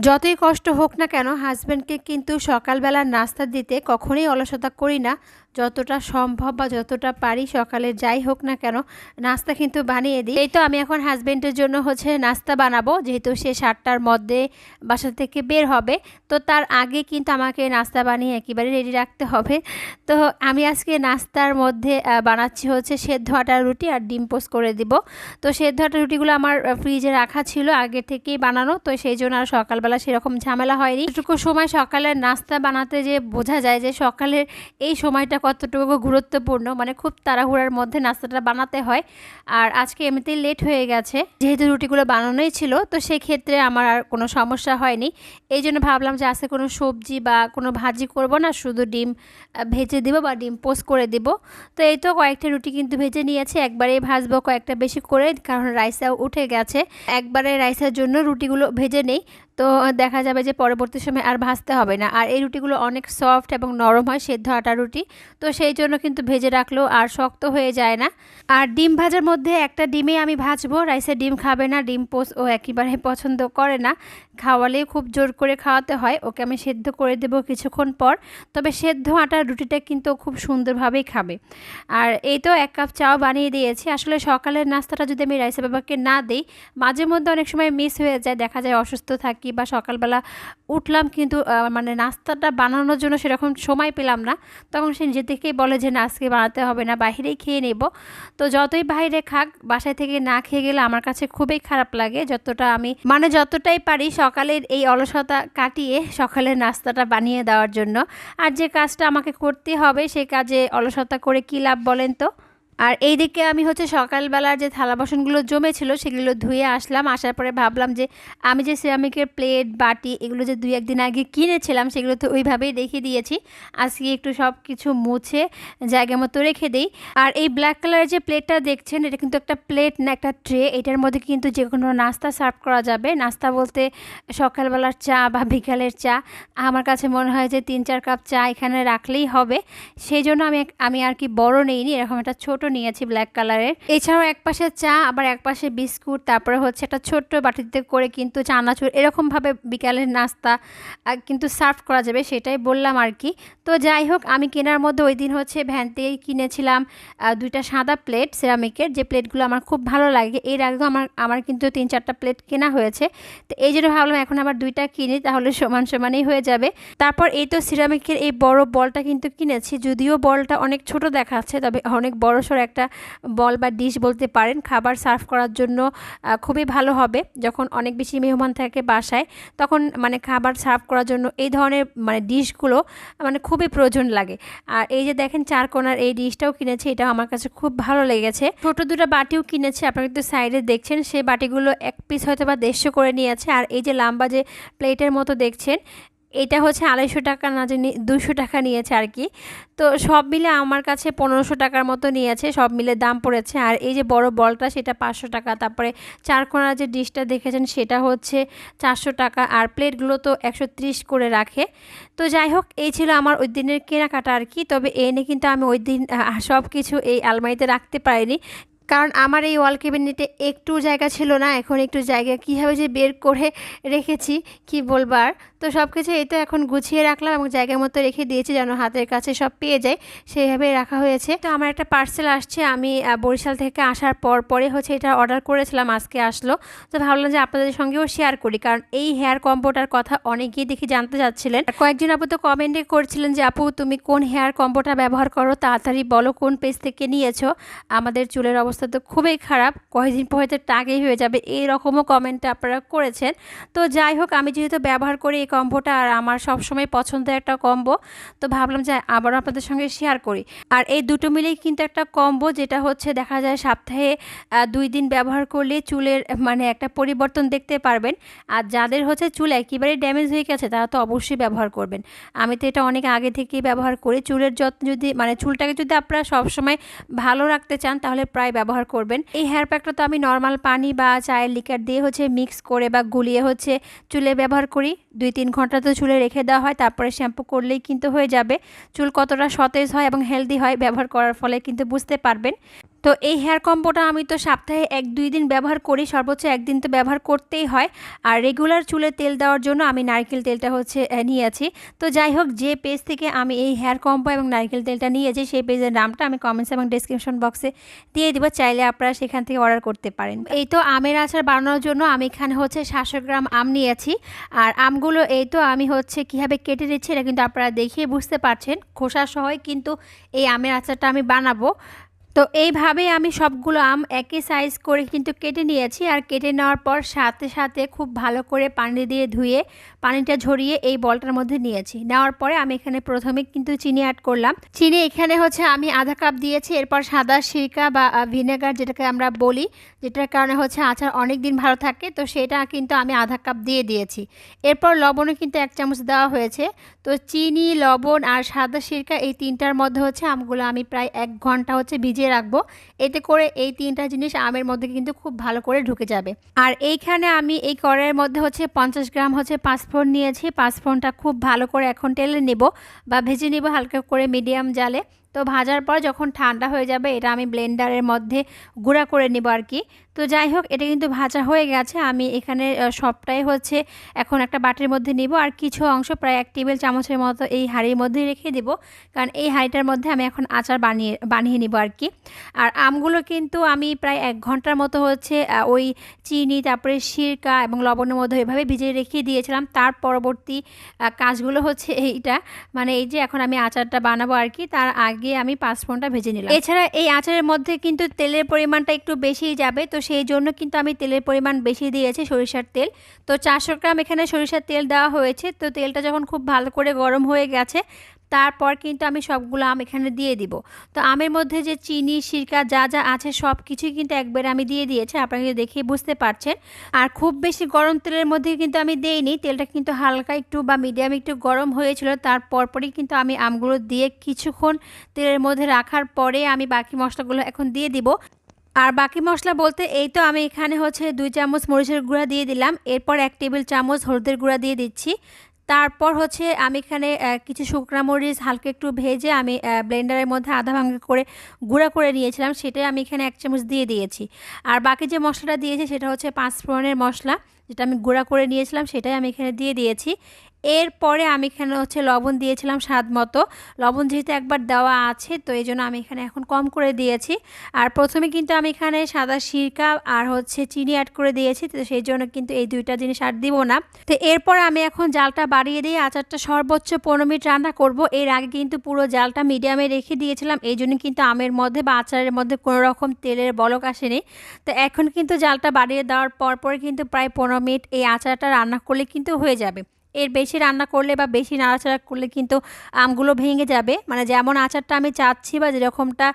যতই কষ্ট হোক না কেন হাজব্যান্ডকে কিন্তু সকালবেলা নাস্তা দিতে কখনোই অলসতা করি না। যতটা সম্ভব বা যতটা পারি সকালে যাই হোক না কেন, নাস্তা কিন্তু বানিয়ে দিই। এই তো আমি এখন হাজব্যান্ডের জন্য হচ্ছে নাস্তা বানাবো, যেহেতু সে সাতটার মধ্যে বাসা থেকে বের হবে। তো তার আগে কিন্তু আমাকে নাস্তা বানিয়ে একেবারে রেডি রাখতে হবে। তো আমি আজকে নাস্তার মধ্যে বানাচ্ছি হচ্ছে সেদ্ধ আটার রুটি আর ডিম পোস্ট করে দিব। তো সেদ্ধ আটার রুটিগুলো আমার ফ্রিজে রাখা ছিল আগে থেকেই বানানো, তো সেই জন্য আর সকালবেলা সেরকম ঝামেলা হয়নি। এটুকু সময় সকালের নাস্তা বানাতে যে বোঝা যায় যে সকালের এই সময়টা কতটুকু গুরুত্বপূর্ণ? মানে খুব তাড়াহুড়ার মধ্যে নাস্তাটা বানাতে হয়। আর আজকে এমনিতেই লেট হয়ে গেছে। যেহেতু রুটিগুলো বানানোই ছিল, তো সেক্ষেত্রে আমার আর কোনো সমস্যা হয়নি। এই জন্য ভাবলাম যে আজকে কোনো সবজি বা কোনো ভাজি করব না, শুধু ডিম ভেজে দিব বা ডিম পোস্ট করে দিব। তো এই তো কয়েকটা রুটি কিন্তু ভেজে নিয়েছি, একবারেই ভাজবো, কয়েকটা বেশি করে, কারণ রাইসাও উঠে গেছে। একবারে রাইসের জন্য রুটিগুলো ভেজে নেই। তো দেখা যাবে যে পরবর্তী সময় আর ভাজতে হবে না। আর এই রুটিগুলো অনেক সফট এবং নরম হয় সেদ্ধ আটা রুটি। তো সেই জন্য কিন্তু ভেজে রাখলেও আর শক্ত হয়ে যায় না। আর ডিম ভাজার মধ্যে একটা ডিমে আমি ভাজবো। রাইসে ডিম খাবে না, ডিম পোস্ট ও একেবারে পছন্দ করে না। খাওয়ালেই খুব জোর করে খাওয়াতে হয়। ওকে আমি সেদ্ধ করে দেবো কিছুক্ষণ পর। তবে সেদ্ধ আটার রুটিটা কিন্তু খুব সুন্দরভাবেই খাবে। আর এই তো এক কাপ চাও বানিয়ে দিয়েছি। আসলে সকালের নাস্তাটা যদি আমি রাইসা বাবাকে না দিই মাঝে মধ্যে অনেক সময় মিস হয়ে যায়। দেখা যায় অসুস্থ থাকি বা সকালবেলা উঠলাম কিন্তু মানে নাস্তাটা বানানোর জন্য সেরকম সময় পেলাম না। তখন সে নিজে থেকেই বলে যে, না, আজকে বানাতে হবে না, বাইরেই খেয়ে নেব। তো যতই বাইরে খাক, বাসায় থেকে না খেয়ে গেলে আমার কাছে খুবই খারাপ লাগে যতটা আমি মানে যতটাই পারি সকালের এই অলসতা কাটিয়ে সকালের নাস্তাটা বানিয়ে দেওয়ার জন্য। আর যে কাজটা আমাকে করতে হবে, সে কাজে অলসতা করে কী লাভ বলেন তো? আর এই দিকে আমি হচ্ছে সকালবেলার যে থালা বাসনগুলো জমেছিল, সেগুলো ধুয়ে আসলাম। আসার পরে ভাবলাম যে আমি যে সিরামিকের প্লেট বাটি এগুলো যে দুই একদিন আগে কিনেছিলাম, সেগুলো তো ওইভাবেই রেখে দিয়েছি। আজকে একটু সব কিছু মুছে জায়গা মতো রেখে দিই। আর এই ব্ল্যাক কালারের যে প্লেটটা দেখছেন, এটা কিন্তু একটা প্লেট না, একটা ট্রে এটার মধ্যে কিন্তু যে কোনো নাস্তা সার্ভ করা যাবে। নাস্তা বলতে সকালবেলার চা বা বিকালের চা। আমার কাছে মনে হয় যে তিন চার কাপ চা এখানে রাখলেই হবে। সেই জন্য আমি আমি আর কি বড় নেইনি, এরকম একটা ছোট নিয়েছি ব্ল্যাক কালারের এছাড়াও এক পাশে চা, আবার এক পাশে বিস্কুট, তারপরে হচ্ছে একটা ছোট্ট বাটিতে করে কিন্তু চানাচুর এরকমভাবে বিকালের নাস্তা কিন্তু সার্ভ করা যাবে সেটাই বললাম আর কি। তো যাই হোক, আমি কেনার মধ্যে ওই দিন হচ্ছে ভ্যান থেকেই কিনেছিলাম দুইটা সাদা প্লেট সিরামিকের যে প্লেটগুলো আমার খুব ভালো লাগে, এর আগেও আমার আমার কিন্তু তিন চারটা প্লেট কেনা হয়েছে। তো এই জন্য ভাবলাম এখন আবার দুইটা কিনি, তাহলে সমান সমানই হয়ে যাবে। তারপর এই তো সিরামিকের এই বড় বলটা কিন্তু কিনেছি, যদিও বলটা অনেক ছোট দেখাচ্ছে, তবে অনেক বড় সড়ো একটা বল বা ডিশ বলতে পারেন, খাবার সার্ভ করার জন্য খুবই ভালো হবে। যখন অনেক বেশি মেহমান থাকে বাসায়, তখন মানে খাবার সার্ভ করার জন্য এই ধরনের মানে ডিশগুলো মানে খুবই প্রয়োজন লাগে। আর এই যে দেখেন চার কোনার এই ডিশটাও কিনেছি এটা আমার কাছে খুব ভালো লেগেছে। ছোটো দুটো বাটিও কিনেছে, আপনারা কিন্তু সাইডে দেখছেন সেই বাটিগুলো এক পিস হয়তো বা দেড়শো করে নিয়েছে আর এই যে লাম্বা যে প্লেটের মতো দেখছেন এটা হচ্ছে আড়াইশো টাকা না জানি দুশো টাকা নিয়েছে আর কি। তো সব মিলে আমার কাছে পনেরোশো টাকার মতো নিয়েছে, সব মিলে দাম পড়েছে। আর এই যে বড় বলটা সেটা পাঁচশো টাকা, তারপরে চারকোনা যে ডিশটা দেখেছেন সেটা হচ্ছে চারশো টাকা। আর প্লেটগুলো তো একশো ত্রিশ করে রাখে। তো যাই হোক, এই ছিল আমার ওই দিনের কেনাকাটা আর কি। তবে এনে কিন্তু আমি ওই দিন সব কিছু এই আলমারিতে রাখতে পারিনি। কারণ আমার এই ওয়াল ক্যাবিনেটে একটু জায়গা ছিল না, এখন একটু জায়গা কীভাবে যে বের করে রেখেছি, কি বলবার তো সব কিছু এই তো এখন গুছিয়ে রাখলাম এবং জায়গা মতো রেখে দিয়েছি যেন হাতের কাছে সব পেয়ে যায় সেইভাবে রাখা হয়েছে। তো আমার একটা পার্সেল আসছে, আমি বরিশাল থেকে আসার পর পরে হচ্ছে এটা অর্ডার করেছিলাম, আজকে আসলো। তো ভাবলাম যে আপনাদের সঙ্গেও শেয়ার করি, কারণ এই হেয়ার কম্বোটার কথা অনেকেই দেখি জানতে চাচ্ছিলেন। কয়েকজন আপু তো কমেন্টে করছিলেন যে, আপু, তুমি কোন হেয়ার কম্বোটা ব্যবহার করো? তাড়াতাড়ি বলো, কোন পেজ থেকে নিয়েছো? আমাদের চুলের অবস্থা তো খুবই খারাপ। কয়েকদিন পর হয়তো টাকেই হয়ে যাবে এই রকমও কমেন্ট আপনারা করেছেন। তো যাই হোক, আমি যেহেতু ব্যবহার করি এই কম্বোটা আর আমার সবসময় পছন্দের একটা কম্বো, তো ভাবলাম যে আবারও আপনাদের সঙ্গে শেয়ার করি। আর এই দুটো মিলেই কিন্তু একটা কম্বো, যেটা হচ্ছে দেখা যায় সপ্তাহে দুই দিন ব্যবহার করলে চুলের মানে একটা পরিবর্তন দেখতে পারবেন। আর যাদের হচ্ছে চুল একেবারেই ড্যামেজ হয়ে গেছে, তারা তো অবশ্যই ব্যবহার করবেন। আমি তো এটা অনেক আগে থেকেই ব্যবহার করি। চুলের যত্ন যদি মানে চুলটাকে যদি আপনারা সবসময় ভালো রাখতে চান, তাহলে প্রায় ব্যবহার করবেন। এই হেয়ার প্যাকটা তো আমি নর্মাল পানি বা চায়ের লিকার দিয়ে হচ্ছে মিক্স করে বা গুলিয়ে হচ্ছে চুলে ব্যবহার করি। দুই তিন ঘণ্টা তো চুলে রেখে দেওয়া হয়, তারপরে শ্যাম্পু করলেই কিন্তু হয়ে যাবে। চুল কতটা সতেজ হয় এবং হেলদি হয় ব্যবহার করার ফলে কিন্তু বুঝতে পারবেন। তো এই হেয়ার কম্বোটা আমি তো সপ্তাহে এক দুই দিন ব্যবহার করি, সর্বোচ্চ একদিন তো ব্যবহার করতেই হয়। আর রেগুলার চুলে তেল দেওয়ার জন্য আমি নারকেল তেলটা হচ্ছে নিয়ে আছি। তো যাই হোক, যে পেজ থেকে আমি এই হেয়ার কম্বো এবং নারকেল তেলটা নিয়েছি, সেই পেজের নামটা আমি কমেন্টস এবং ডিসক্রিপশন বক্সে দিয়ে দিব, চাইলে আপনারা সেখান থেকে অর্ডার করতে পারেন। এই তো আমের আচার বানানোর জন্য আমি এখানে হচ্ছে সাতশো গ্রাম আম নিয়েছি। আর আমগুলো এই তো আমি হচ্ছে কীভাবে কেটে দিচ্ছি এটা কিন্তু আপনারা দেখিয়ে বুঝতে পারছেন। খোসা সহই কিন্তু এই আমের আচারটা আমি বানাবো। তো এইভাবে আমি সবগুলো আম একই সাইজ করে কিন্তু কেটে নিয়েছি। আর কেটে নেওয়ার পর সাথে সাথে খুব ভালো করে পানি দিয়ে ধুয়ে, পানিটা ঝরিয়ে এই বলটার মধ্যে নিয়েছি। নেওয়ার পরে আমি এখানে প্রথমে কিন্তু চিনি অ্যাড করলাম। চিনি এখানে হচ্ছে আমি আধা কাপ দিয়েছি। এরপর সাদা সিরকা বা ভিনেগার যেটাকে আমরা বলি, যেটার কারণে হচ্ছে আচার অনেক দিন ভালো থাকে, তো সেটা কিন্তু আমি আধা কাপ দিয়ে দিয়েছি। এরপর লবণও কিন্তু এক চামচ দেওয়া হয়েছে। তো চিনি, লবণ আর সাদা সিরকা এই তিনটার মধ্যে হচ্ছে আমগুলো আমি প্রায় এক ঘণ্টা হচ্ছে ভিজিয়ে রাখব। এতে করে এই তিনটা জিনিস আমের মধ্যে কিন্তু খুব ভালো করে ঢুকে যাবে। আর এইখানে আমি এই কড়াইয়ের মধ্যে হচ্ছে পঞ্চাশ গ্রাম হচ্ছে পাঁচফোড়ন নিয়েছি। পাঁচফোড়নটা খুব ভালো করে এখন টেলে নেব বা ভেজে নেব হালকা করে মিডিয়াম জালে। তো ভাজার পর যখন ঠান্ডা হয়ে যাবে, এটা আমি ব্লেন্ডারের মধ্যে গুঁড়া করে নেব আর কি। তো যাই হোক, এটা কিন্তু ভাজা হয়ে গেছে। আমি এখানে সবটাই হচ্ছে এখন একটা বাটির মধ্যে নিব আর কিছু অংশ প্রায় এক টেবিল চামচের মতো এই হাঁড়ির মধ্যে রেখে দেব। কারণ এই হাঁড়িটার মধ্যে আমি এখন আচার বানিয়ে বানিয়ে নিব আর কি। আর আমগুলো কিন্তু আমি প্রায় এক ঘণ্টার মতো হচ্ছে ওই চিনি, তারপরে সিরকা এবং লবণের মধ্যে এভাবে ভিজিয়ে রেখে দিয়েছিলাম। তার পরবর্তী কাজগুলো হচ্ছে এইটা। মানে এই যে এখন আমি আচারটা বানাবো আর কি, তার আগে আমি পাঁচফোড়নটা ভেজে নিলাম। এছাড়া এই আচারের মধ্যে কিন্তু তেলের পরিমাণটা একটু বেশিই যাবে। তো সেই জন্য কিন্তু আমি তেলের পরিমাণ বেশি দিয়েছি সরিষার তেল। তো চারশো গ্রাম এখানে সরিষার তেল দেওয়া হয়েছে। তো তেলটা যখন খুব ভালো করে গরম হয়ে গেছে, তারপর কিন্তু আমি সবগুলো আম এখানে দিয়ে দিব। তো আমের মধ্যে যে চিনি, সিরকা যা যা আছে সব কিছুই কিন্তু একবারে আমি দিয়ে দিয়েছি। আপনারা কিন্তু দেখেই বুঝতে পারছেন। আর খুব বেশি গরম তেলের মধ্যে কিন্তু আমি দেইনি। তেলটা কিন্তু হালকা একটু বা মিডিয়াম একটু গরম হয়েছিল। তার পরপরই কিন্তু আমি আমগুলো দিয়ে কিছুক্ষণ তেলের মধ্যে রাখার পরে আমি বাকি মশলাগুলো এখন দিয়ে দিব। আর বাকি মশলা বলতে এই তো আমি এখানে হচ্ছে দুই চামচ মরিচের গুঁড়া দিয়ে দিলাম। এরপর এক টেবিল চামচ হলুদের গুঁড়া দিয়ে দিচ্ছি। তারপর হচ্ছে আমি এখানে কিছু শুকনা মরিচ হালকা একটু ভেজে আমি ব্লেন্ডারের মধ্যে আধা ভাঙা করে গুঁড়া করে নিয়েছিলাম, সেটাই আমি এখানে এক চামচ দিয়ে দিয়েছি। আর বাকি যে মশলাটা দিয়েছি সেটা হচ্ছে পাঁচ ফোড়নের মশলা, যেটা আমি গুঁড়া করে নিয়েছিলাম, সেটাই আমি এখানে দিয়ে দিয়েছি। এরপরে আমি এখানে হচ্ছে লবণ দিয়েছিলাম স্বাদ মতো। লবণ যেহেতু একবার দেওয়া আছে, তো এই জন্য আমি এখানে এখন কম করে দিয়েছি। আর প্রথমে কিন্তু আমি এখানে সাদা সিরকা আর হচ্ছে চিনি অ্যাড করে দিয়েছি, তো সেই জন্য কিন্তু এই দুইটা জিনিস আর দিব না। তো এরপর আমি এখন জালটা বাড়িয়ে দিয়ে আচারটা সর্বোচ্চ পনেরো মিনিট রান্না করব। এর আগে কিন্তু পুরো জালটা মিডিয়ামে রেখে দিয়েছিলাম, এই জন্য কিন্তু আমের মধ্যে বা আচারের মধ্যে কোনো রকম তেলের বলক আসেনি। তো এখন কিন্তু জালটা বাড়িয়ে দেওয়ার পর পরে কিন্তু প্রায় পনেরো মিনিট এই আচারটা রান্না করলে কিন্তু হয়ে যাবে। এর বেশি রান্না করলে বা বেশি নাড়াচাড়া করলে কিন্তু আমগুলো ভেঙে যাবে। মানে যেমন আচারটা আমি চাচ্ছি বা যেরকমটা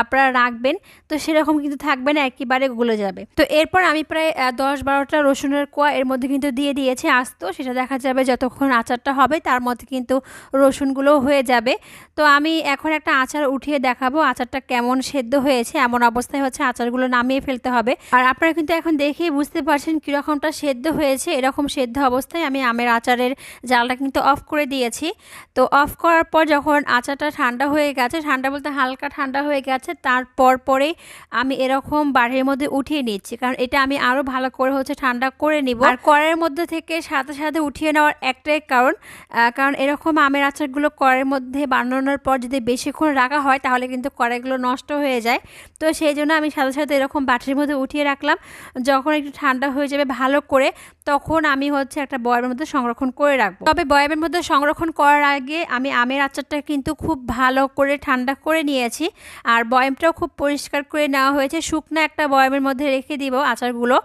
আপনারা রাখবেন, তো সেরকম কিন্তু থাকবে না, একেবারে গলে যাবে। তো এরপর আমি প্রায় দশ বারোটা রসুনের কোয়া এর মধ্যে কিন্তু দিয়ে দিয়েছি আস্ত। সেটা দেখা যাবে যতক্ষণ আচারটা হবে, তার মধ্যে কিন্তু রসুনগুলোও হয়ে যাবে। তো আমি এখন একটা আচার উঠিয়ে দেখাবো, আচারটা কেমন সেদ্ধ হয়েছে, এমন অবস্থায় হচ্ছে আচারগুলো নামিয়ে ফেলতে হবে। আর আপনারা কিন্তু এখন দেখেই বুঝতে পারছেন কীরকমটা সেদ্ধ হয়েছে, এরকম সেদ্ধ অবস্থায় আমি আমের আচারের জালটা কিন্তু অফ করে দিয়েছি। তো অফ করার পর যখন আচারটা ঠান্ডা হয়ে গেছে, ঠান্ডা বলতে হালকা ঠান্ডা হয়ে গেছে, তারপর পরে আমি এরকম বাড়ির মধ্যে উঠিয়ে নিচ্ছি। কারণ এটা আমি আরও ভালো করে হচ্ছে ঠান্ডা করে নিব। আর কড়াইয়ের মধ্যে থেকে সাথে সাথে উঠিয়ে নেওয়ার একটাই কারণ কারণ এরকম আমের আচারগুলো কড়াইয়ের মধ্যে বানানোর পর যদি বেশিক্ষণ রাখা হয়, তাহলে কিন্তু কড়াইগুলো নষ্ট হয়ে যায়। তো সেই জন্য আমি সাথে সাথে এরকম বাটির মধ্যে উঠিয়ে রাখলাম। যখন একটু ঠান্ডা হয়ে যাবে ভালো করে তখন আমি হচ্ছে একটা বয়ামের মধ্যে সংরক্ষণ করে রাখব। তবে বয়ামের মধ্যে সংরক্ষণ করার আগে আমি আমের আচারটা কিন্তু খুব ভালো করে ঠান্ডা করে নিয়েছি। আর বয়ামটাও খুব পরিষ্কার করে নেওয়া হয়েছে। শুকনো একটা বয়ামের মধ্যে রেখে দিব আচারগুলো।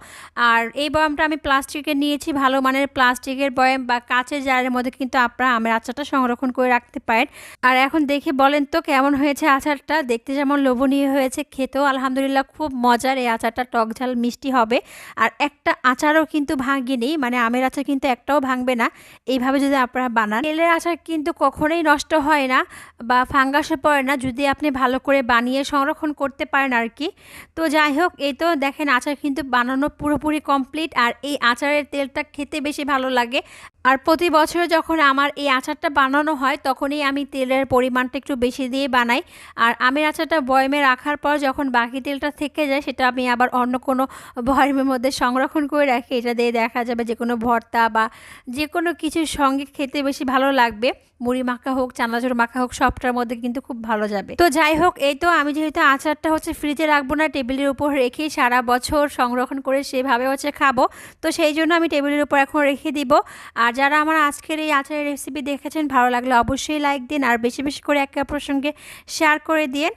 আর এই বয়ামটা আমি প্লাস্টিকের নিয়েছি। ভালো মানের প্লাস্টিকের বয়াম বা কাঁচের জারের মধ্যে কিন্তু আপনারা আমের আচারটা সংরক্ষণ করে রাখতে পারেন। আর এখন দেখে বলেন তো কেমন হয়েছে আচারটা? দেখতে যেমন লোভনীয় হয়েছে, খেতেও আলহামদুলিল্লাহ খুব মজার। এই আচারটা টক ঝাল মিষ্টি হবে। আর একটা আচারও কিন্তু ভাঙিনি মানে আমের আচার কিন্তু একটাও ভাঙবে না। এইভাবে যদি আপনারা বানান, তেলের আচার কিন্তু কখনোই নষ্ট হয় না বা ফাঙ্গাসে পড়ে না, যদি আপনি ভালো করে বানিয়ে সংরক্ষণ করতে পারেন আর কি। তো যাই হোক, এই তো দেখেন আচার কিন্তু বানানো পুরোপুরি কমপ্লিট আর এই আচারের তেলটা খেতে বেশি ভালো লাগে। আর প্রতি বছর যখন আমার এই আচারটা বানানো হয়, তখনই আমি তেলের পরিমাণটা একটু বেশি দিয়ে বানাই। আর আমের আচারটা বয়মে রাখার পর যখন বাকি তেলটা থেকে যায়, সেটা আমি আবার অন্য কোনো বয়মের মধ্যে সংরক্ষণ করে রাখি, এটা দিয়ে দেখা যাবে যে কোনো ভর্তা বা যে কোনো কিছুর সঙ্গে খেতে বেশি ভালো লাগবে। মুড়ি মাখা হোক, চানাচুর মাখা হোক, সবটার মধ্যে কিন্তু খুব ভালো যাবে। তো যাই হোক, এই তো আমি যেহেতু আচারটা হচ্ছে ফ্রিজে রাখব না, টেবিলের উপর রেখে সারা বছর সংরক্ষণ করে সেভাবে হচ্ছে খাব। তো সেই জন্য আমি টেবিলের উপর এখন রেখে দিব। আর যারা আমার আজকের এই আচারের রেসিপি দেখেছেন, ভালো লাগলে অবশ্যই লাইক দিন। আর বেশি বেশি করে একে অপরের সঙ্গে শেয়ার করে দিন